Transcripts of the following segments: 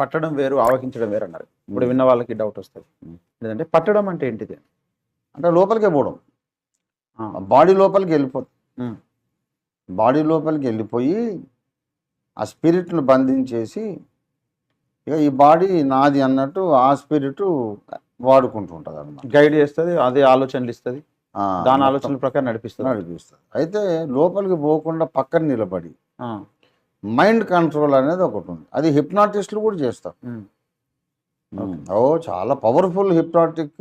పట్టడం వేరు ఆవహించడం వేరు అన్నారు. ఇప్పుడు విన్న వాళ్ళకి డౌట్ వస్తుంది. లేదంటే పట్టడం అంటే ఏంటిది? అంటే లోపలికే పోవడం. బాడీ లోపలికి వెళ్ళిపోతుంది బాడీ లోపలికి వెళ్ళిపోయి ఆ స్పిరిట్ను బంధించేసి ఇక ఈ బాడీ నాది అన్నట్టు ఆ స్పిరిట్ వాడుకుంటూ ఉంటుంది అన్నమాట గైడ్ చేస్తుంది అదే ఆలోచనలు ఇస్తుంది. దాని ఆలోచనల ప్రకారం నడిపిస్తుంది. నడిపిస్తుంది. అయితే లోపలికి పోకుండా పక్కన నిలబడి మైండ్ కంట్రోల్ అనేది ఒకటి ఉంది. అది హిప్నాటిస్టులు కూడా చేస్తారు. ఓ చాలా పవర్ఫుల్ హిప్నాటిక్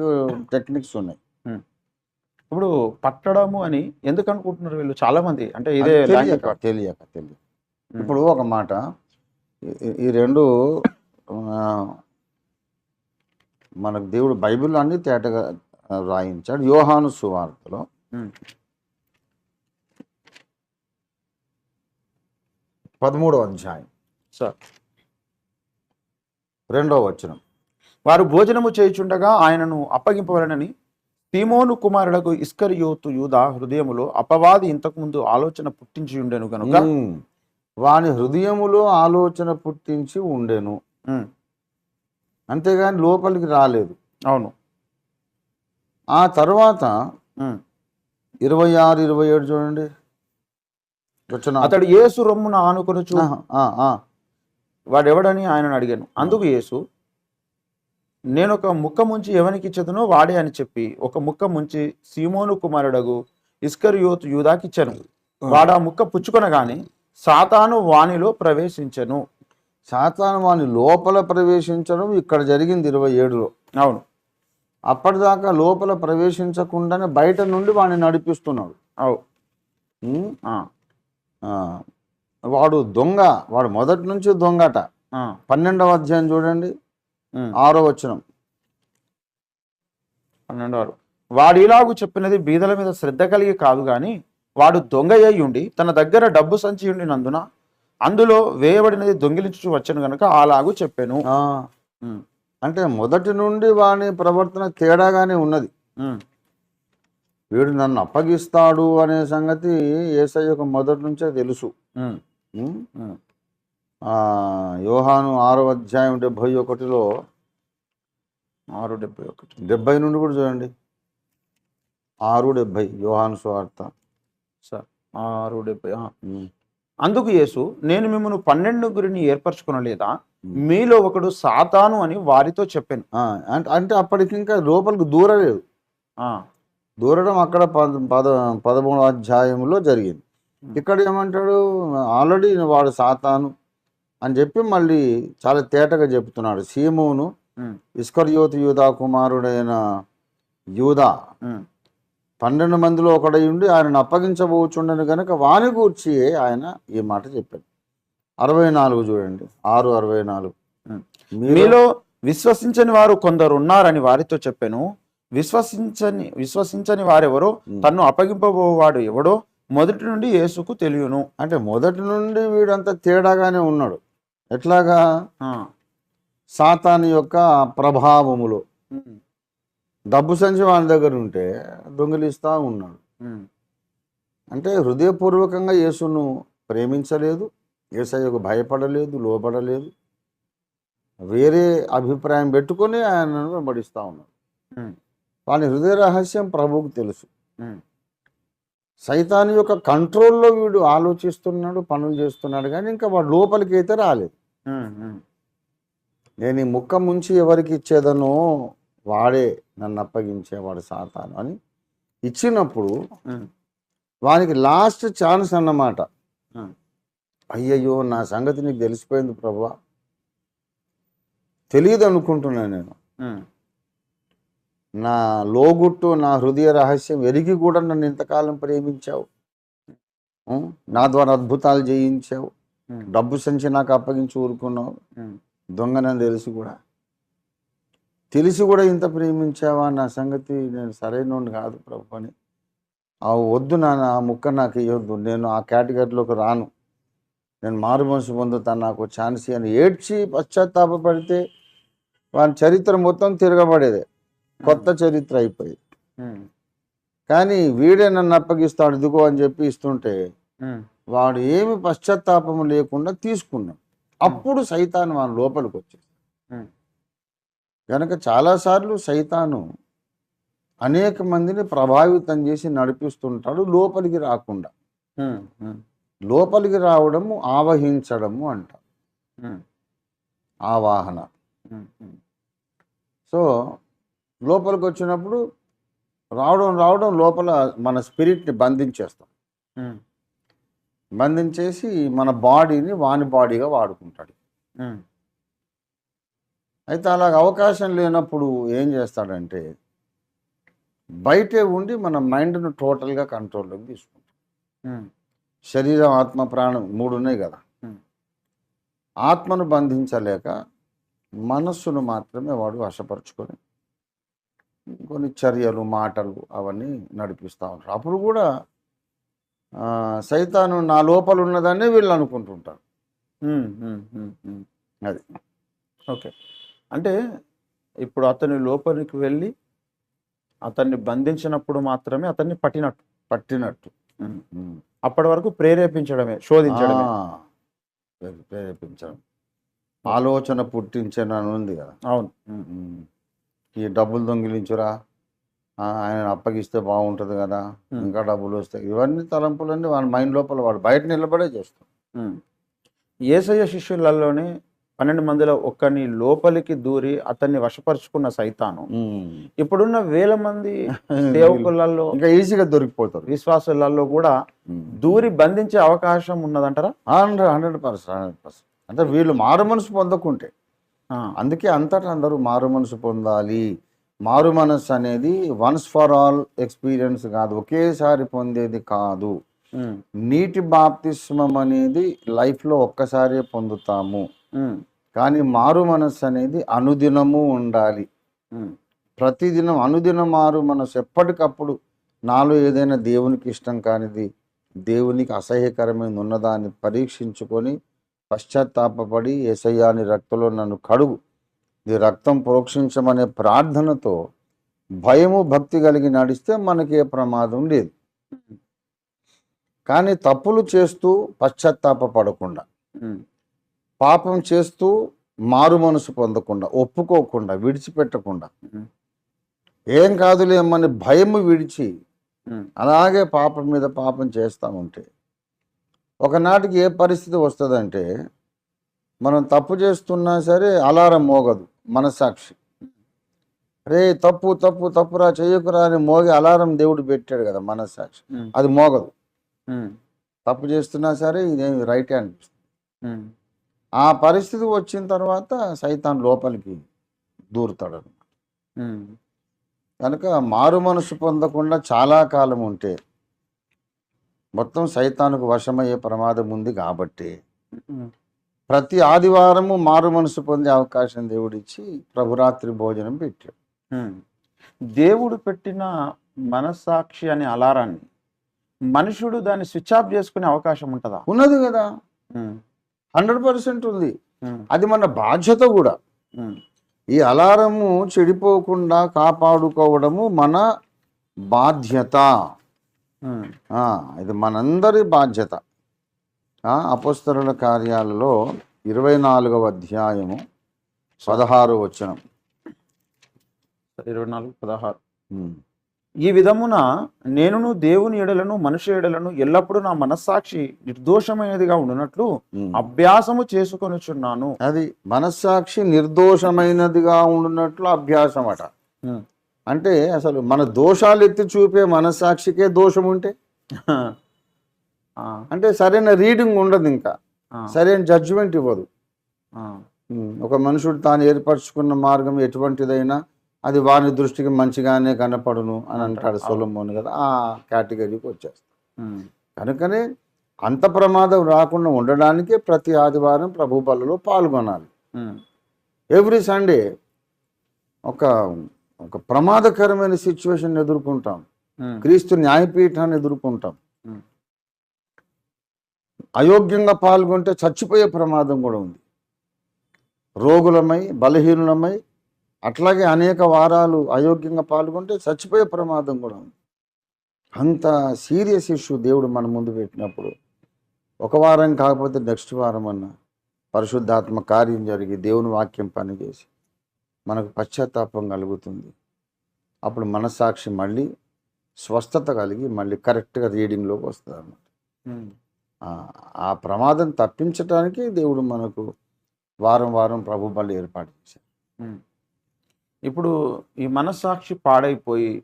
టెక్నిక్స్ ఉన్నాయి. ఇప్పుడు పట్టడము అని ఎందుకు అనుకుంటున్నారు వీళ్ళు? చాలా మంది అంటే ఇదే తెలియక తెలియక తెలియక. ఇప్పుడు ఒక మాట ఈ- రెండు మనకు దేవుడు బైబిల్ అన్ని తేటగా రాయించాడు. యోహాను సువార్తలో పదమూడవ అధ్యాయం. సార్. రెండవ వచనం. వారు భోజనము చేయుచుండగా ఆయనను అప్పగింపవలనని సీమోను కుమారుడకు ఇస్కరియోతు యూద హృదయములో అపవాది ఇంతకుముందు ఆలోచన పుట్టించి ఉండెను కనుక. వాని హృదయములో ఆలోచన పుట్టించి ఉండెను. అంతేగాని లోపలికి రాలేదు. అవును. ఆ తర్వాత. ఇరవై ఆరు ఇరవై ఏడు చూడండి. అతడు యేసు రొమ్మున ఆనుకొనుచు. వాడెవడని ఆయనను అడిగాను. అందుకు యేసు నేను ఒక ముక్క ముంచి ఎవనికి ఇచ్చదునో వాడే అని చెప్పి ఒక ముక్క ముంచి సీమోను కుమారుడగు ఇస్కరియోతు యూదాకిచ్చాను వాడు ఆ ముక్క పుచ్చుకొనగాని సాతాను వానిలో ప్రవేశించను. సాతాను వాని లోపల ప్రవేశించడం ఇక్కడ జరిగింది ఇరవై ఏడులో. అవును. అప్పటిదాకా లోపల ప్రవేశించకుండానే బయట నుండి వాడిని నడిపిస్తున్నాడు. అవు. వాడు దొంగ వాడు మొదటి నుంచి దొంగట. పన్నెండవ అధ్యాయం చూడండి. ఆరో వచనం. పన్నెండు వారు వాడు ఇలాగు చెప్పినది బీదల మీద శ్రద్ధ కలిగి కాదు గాని వాడు దొంగ అయి ఉండి తన దగ్గర డబ్బు సంచి ఉండినందున అందులో వేయబడినది దొంగిలించు వచ్చను గనుక అలాగూ చెప్పాను. అంటే మొదటి నుండి వాని ప్రవర్తన తేడాగానే ఉన్నది. వీడు నన్ను అప్పగిస్తాడు అనే సంగతి ఏసయ్యకు మొదటి నుంచే తెలుసు. యోహాను ఆరో అధ్యాయం డెబ్భై ఒకటిలో ఆరు డెబ్బై ఒకటి. డెబ్బై నుండి కూడా చూడండి. ఆరు డెబ్బై యోహాను స్వార్త. సార్ ఆరు డెబ్బై. అందుకు యేసు నేను మిమ్మల్ని పన్నెండుగురిని ఏర్పరచుకునలేదా? ఉమ్. మీలో ఒకడు సాతాను అని వారితో చెప్పాను. అంటే అప్పటికి ఇంకా లోపలికి దూరలేదు. దూరడం అక్కడ పద పద పదమూడవ అధ్యాయంలో జరిగింది. ఇక్కడ ఏమంటాడు? ఆల్రెడీ వాడు సాతాను అని చెప్పి మళ్ళీ చాలా తేటగా చెప్తున్నాడు. సీమోను ఇస్కర్యోతు యూదా కుమారుడైన యూదా ఉమ్, పన్నెండు మందిలో ఒకడై ఉండి ఆయనను అప్పగించబోచుండను కనుక వాని గూర్చి ఆయన ఈ మాట చెప్పాడు. అరవై నాలుగు చూడండి. ఆరు అరవై నాలుగు. మీలో విశ్వసించని వారు కొందరు ఉన్నారని వారితో చెప్పాను. విశ్వసించని విశ్వసించని వారెవరో. తన్ను అప్పగింపబోవాడు ఎవడో? మొదటి నుండి యేసుకు తెలియను. అంటే మొదటి నుండి వీడంతా తేడాగానే ఉన్నాడు. ఎట్లాగా? సాతాను యొక్క ప్రభావములో. డబ్బు సంచి వాని దగ్గర ఉంటే దొంగిలిస్తూ ఉన్నాడు. అంటే హృదయపూర్వకంగా యేసును ప్రేమించలేదు. యేసయ్యకు భయపడలేదు లోపడలేదు వేరే అభిప్రాయం పెట్టుకొని ఆయనను వెంబడిస్తూ ఉన్నాడు. వాని హృదయ రహస్యం ప్రభువుకు తెలుసు. సైతాన్ యొక్క కంట్రోల్లో వీడు ఆలోచిస్తున్నాడు పనులు చేస్తున్నాడు కానీ ఇంకా వాడు లోపలికి అయితే రాలేదు నేను ఈ ముక్క ముంచి ఎవరికి ఇచ్చేదనో వాడే నన్ను అప్పగించేవాడు సాతాను అని ఇచ్చినప్పుడు వానికి లాస్ట్ ఛాన్స్ అన్నమాట. అయ్యయ్యో నా సంగతి నీకు తెలిసిపోయింది ప్రభా తెలియదు అనుకుంటున్నాను నేను నా లోగుట్టు నా హృదయ రహస్యం ఎరిగి కూడా నన్ను ఇంతకాలం ప్రేమించావు? నా ద్వారా అద్భుతాలు చేయించావు డబ్బు సంచి నాకు అప్పగించి ఊరుకున్నావు. దొంగనని తెలిసి కూడా. తెలిసి కూడా ఇంత ప్రేమించావా? నా సంగతి నేను సరైనోడిని కాదు ప్రభు అని. ఆ వద్దు నాన్న ఆ ముక్క నాకు ఇవ్వద్దు నేను ఆ కేటగిరీలోకి రాను. నేను మారు మనసు పొందుతాను. నాకు ఛాన్స్ అని ఏడ్చి పశ్చాత్తాపడితే వాని చరిత్ర మొత్తం తిరగబడేదే. కొత్త చరిత్ర అయిపోయింది కానీ వీడే నన్ను అప్పగిస్తాడు ఇదిగో అని చెప్పి ఇస్తుంటే వాడు ఏమి పశ్చాత్తాపం లేకుండా తీసుకున్నాడు. అప్పుడు సైతాను మన లోపలికి వచ్చేది. కనుక చాలాసార్లు సైతాను అనేక మందిని ప్రభావితం చేసి నడిపిస్తుంటాడు లోపలికి రాకుండా. లోపలికి రావడము ఆవహించడము అంట. ఆవాహన. సో లోపలికి వచ్చినప్పుడు రావడం రావడం లోపల మన స్పిరిట్ని బంధించేస్తాం. బంధించేసి మన బాడీని వాని బాడీగా వాడుకుంటాడు. అయితే అలాగ అవకాశం లేనప్పుడు ఏం చేస్తాడంటే బయటే ఉండి మన మైండ్ను టోటల్గా కంట్రోల్లోకి తీసుకుంటాడు. ఉమ్, శరీరం ఆత్మ ప్రాణం మూడు ఉన్నాయి కదా. ఆత్మను బంధించలేక మనస్సును మాత్రమే వాడు వశపరుచుకొని కొన్ని చర్యలు మాటలు అవన్నీ నడిపిస్తూ ఉంటారు అప్పుడు కూడా సైతాను నా లోపల ఉన్నదాన్ని వీళ్ళు అనుకుంటుంటారు. అది. ఓకే అంటే ఇప్పుడు అతని లోపలికి వెళ్ళి అతన్ని బంధించినప్పుడు మాత్రమే అతన్ని పట్టినట్టు పట్టినట్టు. అప్పటి వరకు ప్రేరేపించడమే శోధించడమే ప్రేరేపించడం ఆలోచన పుట్టించను ఉంది కదా అవును. ఈ డబ్బులు దొంగిలించురా. ఆ, ఆయన అప్పగిస్తే బాగుంటుంది కదా. ఇంకా డబ్బులు వస్తాయి. ఇవన్నీ తలంపులన్నీ వాడి మైండ్ లోపల వాడు బయట నిలబడే చేస్తాం. ఏసయ్య శిష్యులలోనే పన్నెండు మందిలో ఒక్కని లోపలికి దూరి అతన్ని వశపరుచుకున్న సైతాను. ఇప్పుడున్న వేల మంది సేవకులలో ఇంకా ఈజీగా దొరికిపోతారు. విశ్వాసులలో కూడా దూరి బంధించే అవకాశం ఉన్నదంటారా? Hundred hundred percent hundred percent. అంటే వీళ్ళు మారు మనసు పొందకుంటే. అందుకే అంతటా అందరూ మారు మనసు పొందాలి. మారు మనసు అనేది వన్స్ ఫర్ ఆల్ ఎక్స్పీరియన్స్ కాదు ఒకేసారి పొందేది కాదు. నీటి బాప్తిస్మం అనేది లైఫ్లో ఒక్కసారే పొందుతాము. కానీ మారు మనస్సు అనేది అనుదినము ఉండాలి. ప్రతిదినం అనుదిన మారు మనసు ఎప్పటికప్పుడు నాలో ఏదైనా దేవునికి ఇష్టం కానిది దేవునికి అసహ్యకరమైన ఉన్నదాన్ని పరీక్షించుకొని పశ్చాత్తాపపడి ఏసయ్యాని రక్తంలో నన్ను కడుగు. ఈ రక్తం ప్రోక్షించమనే ప్రార్థనతో భయము భక్తి కలిగి నడిస్తే మనకి ఏ ప్రమాదం లేదు. కానీ తప్పులు చేస్తూ పశ్చాత్తాప పడకుండా పాపం చేస్తూ మారు మనసు పొందకుండా ఒప్పుకోకుండా విడిచిపెట్టకుండా ఏం కాదులేమని భయము విడిచి అలాగే పాపం మీద పాపం చేస్తూ ఉంటే ఒకనాటికి ఏ పరిస్థితి వస్తుందంటే మనం తప్పు చేస్తున్నా సరే అలారం మోగదు మనసాక్షి రే తప్పు తప్పు తప్పురా చెయ్యకురా అని మోగి అలారం దేవుడు పెట్టాడు కదా మనసాక్షి ఉమ్, అది మోగదు. తప్పు చేస్తున్నా సరే ఇదేమి రైటే అనిపిస్తుంది ఆ పరిస్థితి వచ్చిన తర్వాత సైతాన్ లోపలికి దూరుతాడు ఉమ్, కనుక మారు మనసు పొందకుండా చాలా కాలం ఉంటే మొత్తం సైతానుకు వశమయ్యే ప్రమాదం ఉంది కాబట్టి. ప్రతి ఆదివారము మారు మనసు పొందే అవకాశం దేవుడిచ్చి ప్రభురాత్రి భోజనం పెట్టాడు. దేవుడు పెట్టిన మనస్సాక్షి అనే అలారాన్ని మనుషుడు దాన్ని స్విచ్ ఆఫ్ చేసుకునే అవకాశం ఉంటుందా? ఉన్నది కదా. హండ్రెడ్ పర్సెంట్ ఉంది. అది మన బాధ్యత కూడా. ఈ అలారము చెడిపోకుండా కాపాడుకోవడము మన బాధ్యత. ఇది మనందరి బాధ్యత ఆ, అపొస్తలుల కార్యాలలో ఇరవై నాలుగవ అధ్యాయము పదహారు వచనం ఇరవై నాలుగు పదహారు. ఈ విధమున నేనును దేవుని ఎడలను మనుషు ఎడలను ఎల్లప్పుడూ నా మనస్సాక్షి నిర్దోషమైనదిగా ఉండునట్లు. అభ్యాసము చేసుకొనుచున్నాను అది మనస్సాక్షి నిర్దోషమైనదిగా ఉండున్నట్లు అభ్యాసం అట. అంటే అసలు మన దోషాలు ఎత్తి చూపే మనస్సాక్షికే దోషం ఉంటే అంటే సరైన రీడింగ్ ఉండదు ఇంకా. సరైన జడ్జిమెంట్ ఇవ్వదు. ఒక మనుషుడు తాను ఏర్పరచుకున్న మార్గం ఎటువంటిదైనా అది వాని దృష్టికి మంచిగానే కనపడును అని అంటాడు. సొలమోన్ కదా. ఆ కేటగిరీకి వచ్చేస్తాడు ఉమ్, కనుకనే అంత ప్రమాదం రాకుండా ఉండడానికే ప్రతి ఆదివారం ప్రభు బలలో పాల్గొనాలి. ఎవ్రీ సండే ఒక ఒక ప్రమాదకరమైన సిచ్యువేషన్ ఎదుర్కొంటాం. క్రీస్తు న్యాయపీఠాన్ని ఎదుర్కొంటాం. అయోగ్యంగా పాల్గొంటే చచ్చిపోయే ప్రమాదం కూడా ఉంది. రోగులమై బలహీనులమై అట్లాగే అనేక వారాలు అయోగ్యంగా పాల్గొంటే చచ్చిపోయే ప్రమాదం కూడా ఉంది. అంత సీరియస్ ఇష్యూ దేవుడు మన ముందు పెట్టినప్పుడు. ఒక వారం కాకపోతే నెక్స్ట్ వారం అన్నా పరిశుద్ధాత్మ కార్యం జరిగి దేవుని వాక్యం పనిచేసి మనకు పశ్చాత్తాపం కలుగుతుంది. అప్పుడు మనస్సాక్షి మళ్ళీ స్వస్థత కలిగి మళ్ళీ కరెక్ట్గా రీడింగ్లోకి వస్తుంది అన్నమాట. ఆ- ప్రమాదం తప్పించడానికి దేవుడు మనకు వారం వారం ప్రభు బలి ఏర్పాటు చేశారు. ఇప్పుడు ఈ మనస్సాక్షి పాడైపోయి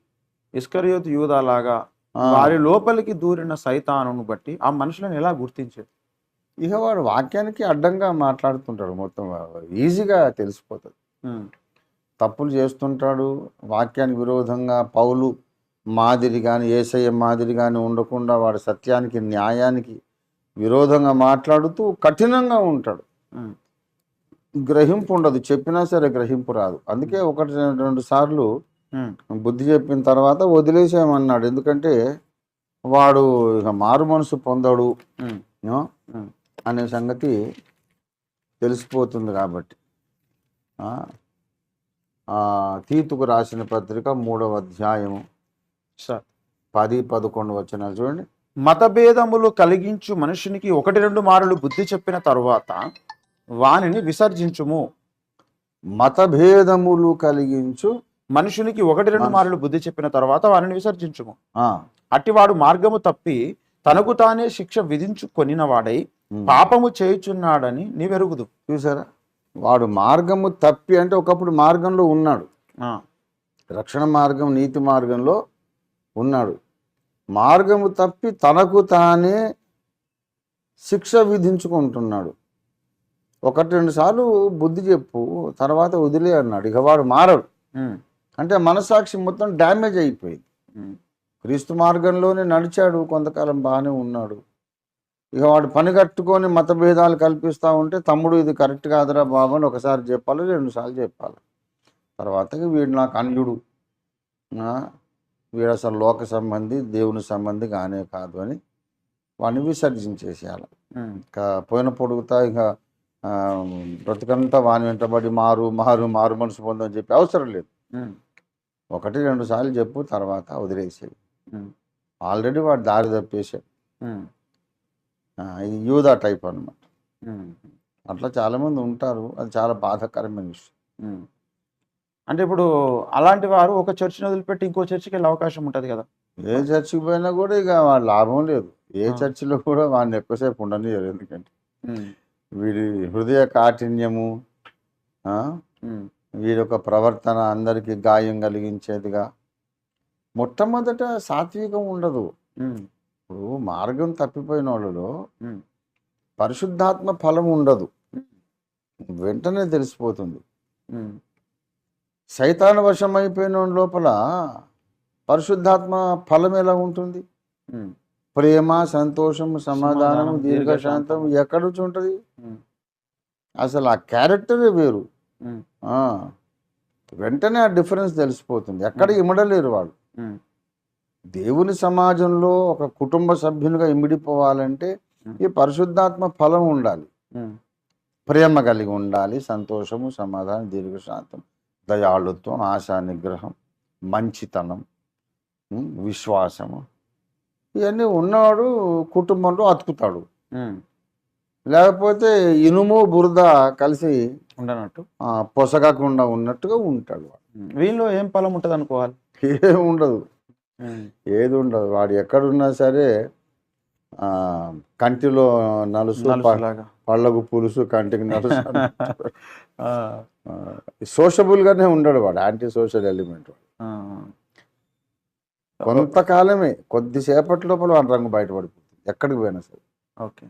ఇస్కరియోతు యూదాలాగా వారి లోపలికి దూరిన సైతానును బట్టి ఆ మనుషులను ఎలా గుర్తించేది ఇక వాడు వాక్యానికి అడ్డంగా మాట్లాడుతుంటాడు మొత్తం. ఈజీగా తెలిసిపోతుంది. తప్పులు చేస్తుంటాడు. వాక్యానికి విరోధంగా పౌలు మాదిరి కానీ ఏసయ్య మాదిరి కానీ ఉండకుండా వాడు సత్యానికి న్యాయానికి విరోధంగా మాట్లాడుతూ కఠినంగా ఉంటాడు. గ్రహింపు ఉండదు. చెప్పినా సరే గ్రహింపు రాదు. అందుకే ఒకటి రెండు సార్లు. బుద్ధి చెప్పిన తర్వాత వదిలేసామన్నాడు ఎందుకంటే వాడు ఇక మారు మనసు పొందడు. అనే సంగతి తెలిసిపోతుంది కాబట్టి. తీతుకు రాసిన పత్రిక మూడవ అధ్యాయము. సార్. పది పదకొండు వచనాలు చూడండి. మతభేదములు కలిగించు మనుషునికి ఒకటి రెండు మారులు బుద్ధి చెప్పిన తరువాత వానిని విసర్జించుము. మతభేదములు కలిగించు మనుషునికి ఒకటి రెండు మారులు బుద్ధి చెప్పిన తర్వాత వారిని విసర్జించుము. అట్టివాడు మార్గము తప్పి తనకు తానే శిక్ష విధించుకొనిన వాడై. పాపము చేయుచున్నాడని నీవెరుగుదు చూసారా? వాడు మార్గము తప్పి అంటే ఒకప్పుడు మార్గంలో ఉన్నాడు. రక్షణ మార్గం నీతి మార్గంలో ఉన్నాడు. మార్గము తప్పి తనకు తానే శిక్ష విధించుకుంటున్నాడు. ఒకటి రెండు సార్లు బుద్ధి చెప్పు తర్వాత వదిలే అన్నాడు. ఇక వాడు మారడు. అంటే మనసాక్షి మొత్తం డ్యామేజ్ అయిపోయింది. క్రీస్తు మార్గంలోనే నడిచాడు కొంతకాలం బాగానే ఉన్నాడు. ఇక వాడు పని కట్టుకొని మతభేదాలు కల్పిస్తూ ఉంటే తమ్ముడు ఇది కరెక్ట్ కాదురా బాబు అని ఒకసారి చెప్పాలి రెండు సార్లు చెప్పాలి. తర్వాత వీడు నాకు అన్యుడు వీడు అసలు లోక సంబంధి దేవుని సంబంధి కానే కాదు అని వాడిని విసర్జించేసేయాలి. ఇంకా పోయిన పొడుగుతా ఇక బ్రతుకంతా వాని వెంటబడి మారు మారు మారు మనసు పొందని చెప్పి అవసరం లేదు. ఒకటి రెండు సార్లు చెప్పు తర్వాత వదిలేసేయి. ఉమ్, ఆల్రెడీ వాడు దారి తప్పేశాడు. ఆ, ఇది యూదా టైప్ అన్నమాట. ఉమ్, అట్లా చాలామంది ఉంటారు. అది చాలా బాధాకరమైన విషయం. అంటే ఇప్పుడు అలాంటి వారు ఒక చర్చిని వదిలిపెట్టి ఇంకో చర్చికి వెళ్ళే అవకాశం ఉంటుంది కదా? ఏ చర్చికి పోయినా కూడా ఇక లాభం లేదు. ఏ. చర్చిలో కూడా వాడిని ఎక్కువసేపు ఉండనియరు ఎందుకంటే వీడి హృదయ కాఠిన్యము వీడి యొక్క ప్రవర్తన అందరికీ గాయం కలిగించేదిగా. మొట్టమొదట సాత్వికం ఉండదు. ఇప్పుడు మార్గం తప్పిపోయిన వాళ్ళలో పరిశుద్ధాత్మ ఫలం ఉండదు. వెంటనే తెలిసిపోతుంది. సైతాన వశం అయిపోయిన లోపల పరిశుద్ధాత్మ ఫలం ఎలా ఉంటుంది? ప్రేమ సంతోషం సమాధానం దీర్ఘశాంతం. ఎక్కడ నుంచి ఉంటుంది? అసలు ఆ క్యారెక్టరే వేరు. వెంటనే ఆ డిఫరెన్స్ తెలిసిపోతుంది. ఎక్కడ. ఇమడలేరు వాళ్ళు. దేవుని సమాజంలో ఒక కుటుంబ సభ్యునిగా ఇమిడిపోవాలంటే. ఈ పరిశుద్ధాత్మ ఫలం ఉండాలి. ప్రేమ కలిగి ఉండాలి సంతోషము సమాధానం దీర్ఘశాంతం దయాళుత్వం ఆశా నిగ్రహం మంచితనం విశ్వాసము. ఇవన్నీ ఉన్నవాడు కుటుంబంలో అతుకుతాడు. లేకపోతే ఇనుము బురద కలిసి ఉండనట్టు. పొసగకుండా ఉన్నట్టుగా ఉంటాడు వీళ్ళు ఏం ఫలం ఉంటుంది అనుకోవాలి ఏం ఉండదు. ఏది ఉండదు. వాడు ఎక్కడున్నా సరే ఆ, కంటిలో నలుసు. పళ్ళకు పులుసు కంటికి నలుసు సోషబుల్గానే ఉండడు వాడు. యాంటీ సోషల్ ఎలిమెంట్ కొంతకాలమే కొద్దిసేపటి లోపల వాడి రంగు బయటపడిపోతుంది. ఎక్కడికి పోయినా సరే. ఓకే.